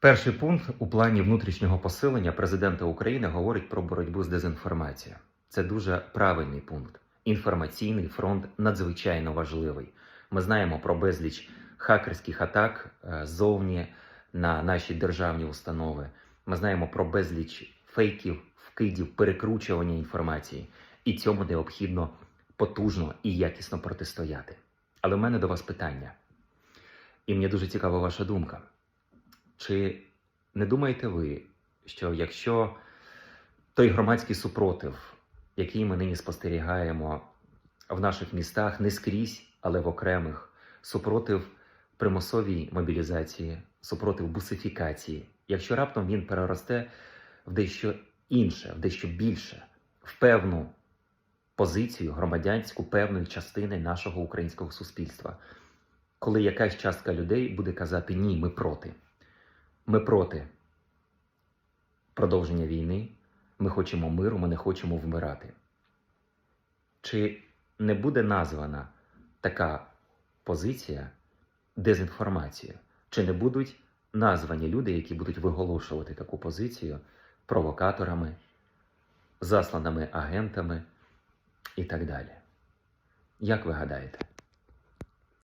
Перший пункт у плані внутрішнього посилення президента України говорить про боротьбу з дезінформацією. Це дуже правильний пункт. Інформаційний фронт надзвичайно важливий. Ми знаємо про безліч хакерських атак е, ззовні на наші державні установи. Ми знаємо про безліч фейків, вкидів, перекручування інформації, і цьому необхідно потужно і якісно протистояти. Але в мене до вас питання, і мені дуже цікава ваша думка. Чи не думаєте ви, що якщо той громадський супротив, який ми нині спостерігаємо в наших містах, не скрізь, але в окремих, супротив примусовій мобілізації, супротив бусифікації, якщо раптом він переросте в дещо інше, в дещо більше, в певну позицію громадянську певної частини нашого українського суспільства, коли якась частка людей буде казати ні, ми проти. Ми проти продовження війни, ми хочемо миру, ми не хочемо вмирати. Чи не буде названа така позиція дезінформацією? Чи не будуть названі люди, які будуть виголошувати таку позицію провокаторами, засланими агентами і так далі? Як ви гадаєте?